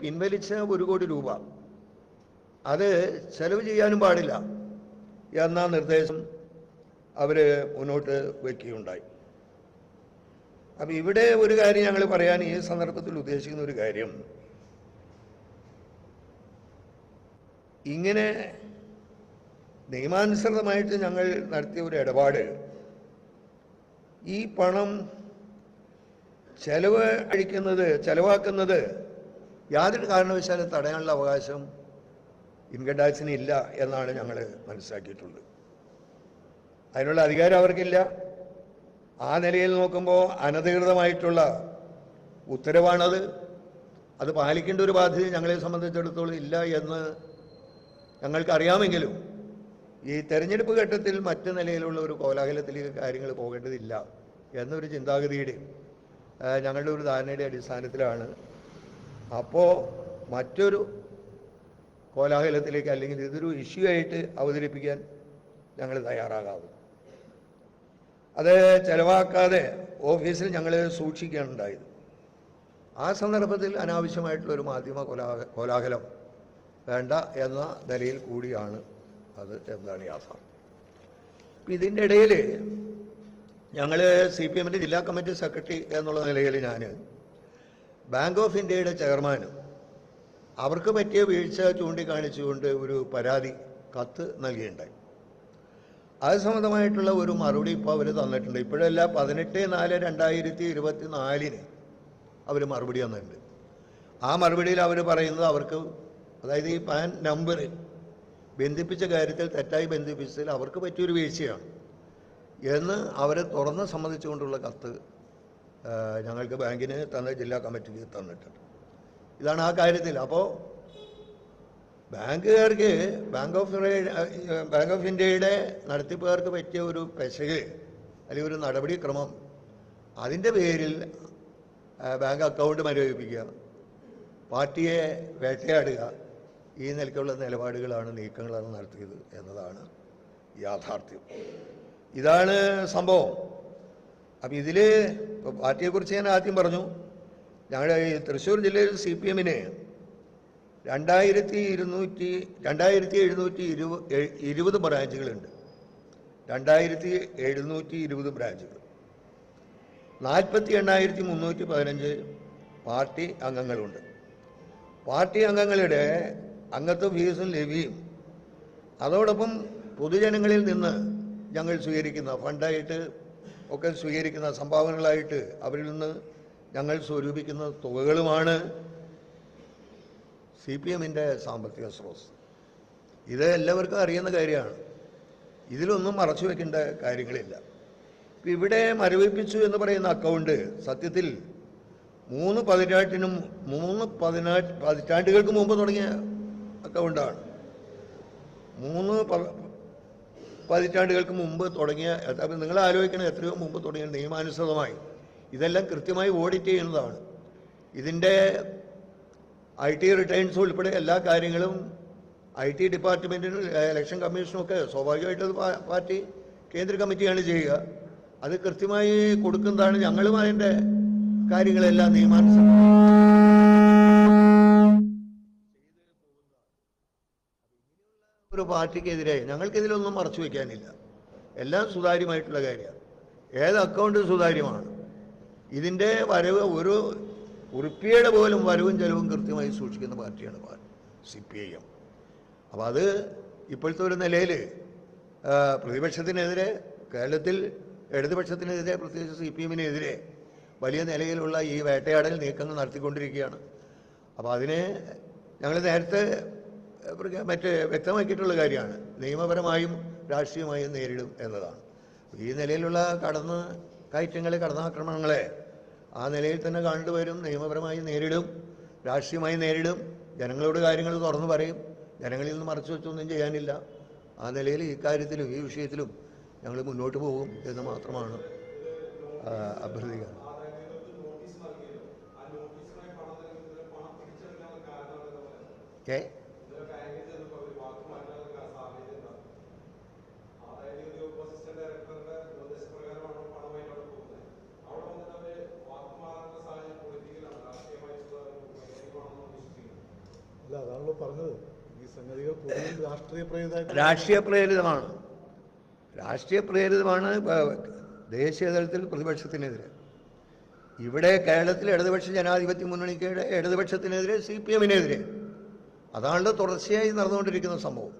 പിൻവലിച്ച ഒരു കോടി രൂപ. അത് ചെലവ് ചെയ്യാനും പാടില്ല എന്ന നിർദ്ദേശം അവർ മുന്നോട്ട് വയ്ക്കുകയുണ്ടായി അപ്പം ഇവിടെ ഒരു കാര്യം ഞങ്ങൾ പറയാൻ ഈ സന്ദർഭത്തിൽ ഉദ്ദേശിക്കുന്ന ഒരു കാര്യം. ഇങ്ങനെ നിയമാനുസൃതമായിട്ട് ഞങ്ങൾ നടത്തിയ ഒരു ഇടപാട്. ഈ പണം ചെലവ് അഴിക്കുന്നത് ചെലവാക്കുന്നത് യാതൊരു കാരണവശാലും തടയാനുള്ള അവകാശം ഇൻകം ടാക്സിന് ഇല്ല എന്നാണ് ഞങ്ങൾ മനസ്സിലാക്കിയിട്ടുള്ളത് അതിനുള്ള അധികാരം അവർക്കില്ല. ആ നിലയിൽ നോക്കുമ്പോൾ അനധികൃതമായിട്ടുള്ള ഉത്തരവാണത്. അത് പാലിക്കേണ്ട ഒരു ബാധ്യത ഞങ്ങളെ സംബന്ധിച്ചിടത്തോളം ഇല്ല എന്ന് ഞങ്ങൾക്കറിയാമെങ്കിലും ഈ തെരഞ്ഞെടുപ്പ് ഘട്ടത്തിൽ മറ്റു നിലയിലുള്ള ഒരു കോലാഹലത്തിലേക്ക് കാര്യങ്ങൾ പോകേണ്ടതില്ല എന്നൊരു ചിന്താഗതിയുടെ ഞങ്ങളുടെ ഒരു ധാരണയുടെ അടിസ്ഥാനത്തിലാണ് അപ്പോൾ മറ്റൊരു കോലാഹലത്തിലേക്ക് അല്ലെങ്കിൽ ഇതൊരു ഇഷ്യൂ ആയിട്ട് അവതരിപ്പിക്കാൻ ഞങ്ങൾ തയ്യാറാകാവും. അത് ചെലവാക്കാതെ ഓഫീസിൽ ഞങ്ങൾ സൂക്ഷിക്കുകയാണുണ്ടായത് ആ സന്ദർഭത്തിൽ അനാവശ്യമായിട്ടുള്ള ഒരു മാധ്യമ കോലാഹ കോലാഹലം വേണ്ട എന്ന നിലയിൽ കൂടിയാണ് അത് എന്താണ് യാഥാർത്ഥ്യം. ഇപ്പം ഇതിന്റെ ഇടയിൽ ഞങ്ങൾ സി പി എമ്മിന്റെ ജില്ലാ കമ്മിറ്റി സെക്രട്ടറി എന്നുള്ള നിലയിൽ ഞാൻ ബാങ്ക് ഓഫ് ഇന്ത്യയുടെ ചെയർമാനും അവർക്ക് പറ്റിയ വീഴ്ച ചൂണ്ടിക്കാണിച്ചുകൊണ്ട് ഒരു പരാതി കത്ത് നൽകിയിട്ടുണ്ടായി അത് സംബന്ധമായിട്ടുള്ള ഒരു മറുപടി ഇപ്പോൾ അവർ തന്നിട്ടുണ്ട്. ഇപ്പോഴല്ല പതിനെട്ട് നാല് രണ്ടായിരത്തി ഇരുപത്തി നാലിന് അവർ മറുപടി തന്നിട്ടുണ്ട്. ആ മറുപടിയിൽ അവർ പറയുന്നത് അവർക്ക് അതായത് ഈ പാൻ നമ്പർ ബന്ധിപ്പിച്ച കാര്യത്തിൽ തെറ്റായി ബന്ധിപ്പിച്ചതിൽ അവർക്ക് പറ്റിയൊരു വീഴ്ചയാണ് എന്ന് അവരെ തുറന്ന് സമ്മതിച്ചുകൊണ്ടുള്ള കത്ത് ഞങ്ങൾക്ക് ബാങ്കിന് തന്ന ജില്ലാ കമ്മിറ്റിക്ക് തന്നിട്ടുണ്ട്. ഇതാണ് ആ കാര്യത്തിൽ. അപ്പോൾ ബാങ്കുകാർക്ക് ബാങ്ക് ഓഫ് ബാങ്ക് ഓഫ് ഇന്ത്യയുടെ നടത്തിപ്പുകാർക്ക് പറ്റിയ ഒരു പെശക് അല്ലെങ്കിൽ ഒരു നടപടിക്രമം അതിന്റെ പേരിൽ ബാങ്ക് അക്കൗണ്ട് മരവിപ്പിക്കുക പാർട്ടിയെ വേട്ടയാടുക ഈ നിലയ്ക്കുള്ള നിലപാടുകളാണ് നീക്കങ്ങളാണ് നടത്തിയത് എന്നതാണ് യാഥാർത്ഥ്യം. ഇതാണ് സംഭവം. അപ്പം ഇതിൽ പാർട്ടിയെക്കുറിച്ച് ഞാൻ ആദ്യം പറഞ്ഞു. ഞങ്ങളുടെ ഈ തൃശ്ശൂർ ജില്ലയിൽ സി പി എമ്മിന് രണ്ടായിരത്തി ഇരുന്നൂറ്റി രണ്ടായിരത്തി എഴുന്നൂറ്റി ഇരുപത് ഇരുപത് ബ്രാഞ്ചുകളുണ്ട്. രണ്ടായിരത്തി എഴുന്നൂറ്റി ഇരുപത് ബ്രാഞ്ചുകൾ. നാൽപ്പത്തി എണ്ണായിരത്തി മുന്നൂറ്റി പതിനഞ്ച് പാർട്ടി അംഗങ്ങളുണ്ട്. പാർട്ടി അംഗങ്ങളുടെ അംഗത്വ ഫീസും ലഭ്യം അതോടൊപ്പം പൊതുജനങ്ങളിൽ നിന്ന് ഞങ്ങൾ സ്വീകരിക്കുന്ന ഫണ്ടായിട്ട് ഒക്കെ സ്വീകരിക്കുന്ന സംഭാവനകളായിട്ട് അവരിൽ നിന്ന് ഞങ്ങൾ സ്വരൂപിക്കുന്ന തുകകളുമാണ് സി പി എമ്മിന്റെ സാമ്പത്തിക സ്രോതസ് ഇത് എല്ലാവർക്കും അറിയുന്ന കാര്യമാണ്. ഇതിലൊന്നും മറച്ചു വെക്കേണ്ട കാര്യങ്ങളില്ല. ഇപ്പം ഇവിടെ മരവിപ്പിച്ചു എന്ന് പറയുന്ന അക്കൗണ്ട് സത്യത്തിൽ മൂന്ന് പതിറ്റാണ്ടിനും മൂന്ന് പതിനാ പതിറ്റാണ്ടുകൾക്ക് മുമ്പ് തുടങ്ങിയ അക്കൗണ്ടാണ്. മൂന്ന് പതിറ്റാണ്ടുകൾക്ക് മുമ്പ് തുടങ്ങിയ അപ്പം നിങ്ങൾ ആലോചിക്കണം എത്രയോ മുമ്പ് തുടങ്ങിയ നിയമാനുസൃതമായി. ഇതെല്ലാം കൃത്യമായി ഓഡിറ്റ് ചെയ്യുന്നതാണ്. ഇതിന്റെ ഐ ടി റിട്ടേൺസ് ഉൾപ്പെടെ എല്ലാ കാര്യങ്ങളും ഐ ടി ഡിപ്പാർട്ട്മെന്റിനും ഇലക്ഷൻ കമ്മീഷനും ഒക്കെ സ്വാഭാവികമായിട്ടും പാർട്ടി കേന്ദ്ര കമ്മിറ്റിയാണ് ചെയ്യുക. അത് കൃത്യമായി കൊടുക്കുന്നതാണ് ഞങ്ങളും അതിന്റെ കാര്യങ്ങളെല്ലാം നിയമാനുസൃതം ഒരു പാർട്ടിക്കെതിരെ ഞങ്ങൾക്കിതിലൊന്നും മറച്ചു വയ്ക്കാനില്ല എല്ലാം സുതാര്യമായിട്ടുള്ള കാര്യമാണ്. ഏത് അക്കൗണ്ട് സുതാര്യമാണ്. ഇതിന്റെ വരവ് ഒരു ഉറുപ്പിയുടെ പോലും വരവും ചെലവും കൃത്യമായി സൂക്ഷിക്കുന്ന പാർട്ടിയാണ് സി പി ഐ എം അപ്പോൾ അത് ഇപ്പോഴത്തെ ഒരു നിലയിൽ പ്രതിപക്ഷത്തിനെതിരെ കേരളത്തിൽ ഇടതുപക്ഷത്തിനെതിരെ പ്രത്യേകിച്ച് സി പി എമ്മിനെതിരെ വലിയ നിലയിലുള്ള ഈ വേട്ടയാടൽ നീക്കങ്ങൾ നടത്തിക്കൊണ്ടിരിക്കുകയാണ്. അപ്പോൾ അതിനെ ഞങ്ങൾ നേരത്തെ മറ്റ് വ്യക്തമാക്കിയിട്ടുള്ള കാര്യമാണ് നിയമപരമായും രാഷ്ട്രീയമായും നേരിടും എന്നതാണ് ഈ നിലയിലുള്ള കടന്ന് കയറ്റങ്ങളെ കടന്നാക്രമണങ്ങളെ ആ നിലയിൽ തന്നെ കണ്ടുവരും നിയമപരമായി നേരിടും രാഷ്ട്രീയമായി നേരിടും ജനങ്ങളോട് കാര്യങ്ങൾ തുറന്നു പറയും ജനങ്ങളിൽ നിന്ന് മറച്ചു വെച്ചൊന്നും ചെയ്യാനില്ല ആ നിലയിൽ ഈ കാര്യത്തിലും ഈ വിഷയത്തിലും ഞങ്ങൾ മുന്നോട്ട് പോകും എന്ന് മാത്രമാണ് അഭ്യർത്ഥിക്കുക ഏ പറഞ്ഞത്. ഈ സംഗതികൾ രാഷ്ട്രീയ പ്രേരിതമാണ്. രാഷ്ട്രീയ പ്രേരിതമാണ് ദേശീയ തലത്തിൽ പ്രതിപക്ഷത്തിനെതിരെ. ഇവിടെ കേരളത്തിൽ ഇടതുപക്ഷ ജനാധിപത്യ മുന്നണിക്ക് ഇടതുപക്ഷത്തിനെതിരെ സി പി എമ്മിനെതിരെ. അതാണല്ലോ തുടർച്ചയായി നടന്നുകൊണ്ടിരിക്കുന്ന സംഭവം.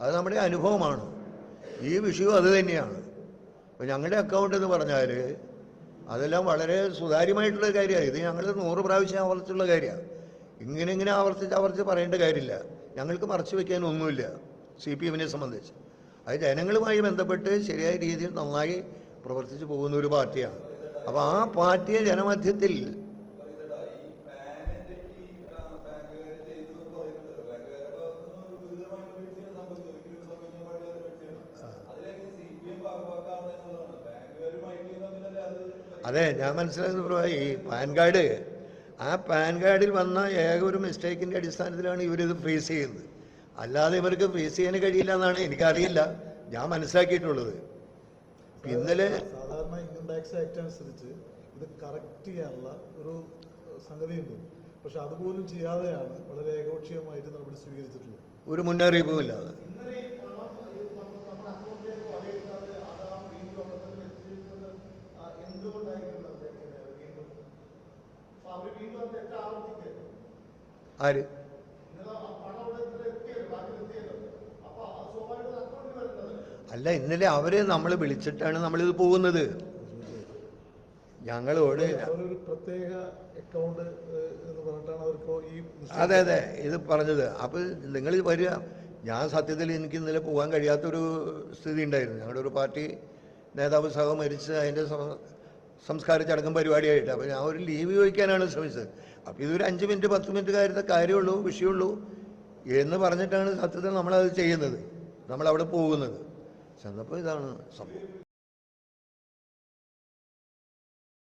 അത് നമ്മുടെ അനുഭവമാണ്. ഈ വിഷയവും അത് തന്നെയാണ്. അപ്പോൾ ഞങ്ങളുടെ അക്കൗണ്ട് എന്ന് പറഞ്ഞാൽ അതെല്ലാം വളരെ സുതാര്യമായിട്ടുള്ള കാര്യമാണ്. ഇത് ഞങ്ങൾ നൂറ് പ്രാവശ്യം ആവർത്തിച്ചുള്ള കാര്യമാണ്. ഇങ്ങനെ ഇങ്ങനെ ആവർത്തിച്ച് ആവർത്തിച്ച് പറയേണ്ട കാര്യമില്ല. ഞങ്ങൾക്ക് മറച്ചു വെക്കാനൊന്നുമില്ല സി പി എമ്മിനെ സംബന്ധിച്ച്. അത് ജനങ്ങളുമായി ബന്ധപ്പെട്ട് ശരിയായ രീതിയിൽ നന്നായി പ്രവർത്തിച്ചു പോകുന്ന ഒരു പാർട്ടിയാണ്. അപ്പോൾ ആ പാർട്ടിയെ ജനമധ്യത്തിൽ അതെ ഞാൻ മനസ്സിലാക്കുന്ന ഈ പാൻ കാർഡ് ആ പാൻ കാർഡിൽ വന്ന ഏക ഒരു മിസ്റ്റേക്കിന്റെ അടിസ്ഥാനത്തിലാണ് ഇവരിത് ഫ്രീസ് ചെയ്യുന്നത്. അല്ലാതെ ഇവർക്ക് ഫ്രീസ് ചെയ്യാൻ കഴിയില്ല എന്നാണ് എനിക്കറിയില്ല. ഞാൻ മനസ്സിലാക്കിയിട്ടുള്ളത്. ഇന്നലെ സാധാരണ ഇൻകം ടാക്സ് ആക്ട് അനുസരിച്ച് ഇത് കറക്റ്റ് ചെയ്യാനുള്ള ഒരു സംഗതിയുണ്ട്. പക്ഷെ അതുപോലും ചെയ്യാതെയാണ് വളരെ ഏകപക്ഷീയമായിട്ട് നടപടി സ്വീകരിച്ചിട്ടുള്ളത്. ഒരു മുന്നറിയിപ്പുമില്ലാതെ ആര്? അല്ല ഇന്നലെ അവർ നമ്മൾ വിളിച്ചിട്ടാണ് നമ്മളിത് പോകുന്നത്. ഞങ്ങളോട് പ്രത്യേക അക്കൗണ്ട് എന്ന് പറഞ്ഞിട്ടാണ് അവർക്ക് ഈ അതെ അതെ ഇത് പറഞ്ഞത്. അപ്പോൾ നിങ്ങൾ വരിക. ഞാൻ സത്യത്തിൽ എനിക്ക് ഇന്നലെ പോകാൻ കഴിയാത്തൊരു സ്ഥിതി ഉണ്ടായിരുന്നു ഞങ്ങളുടെ ഒരു പാർട്ടി നേതാവ് സഹ മരിച്ച് അതിന്റെ സം- സംസ്കാര ചടങ്ങും പരിപാടിയായിട്ട്. അപ്പോൾ ഞാൻ ഒരു ലീവ് ചോദിക്കാനാണ് ശ്രമിച്ചത്. അപ്പോൾ ഇതൊരു അഞ്ച് മിനിറ്റ് പത്ത് മിനിറ്റ് കാര്യത്തെ കാര്യമുള്ളൂ വിഷയമുള്ളൂ എന്ന് പറഞ്ഞിട്ടാണ് സത്യത്തിൽ നമ്മളത് ചെയ്യുന്നത്. നമ്മളവിടെ പോകുന്നത്. ചെന്നപ്പോൾ ഇതാണ് സംഭവം.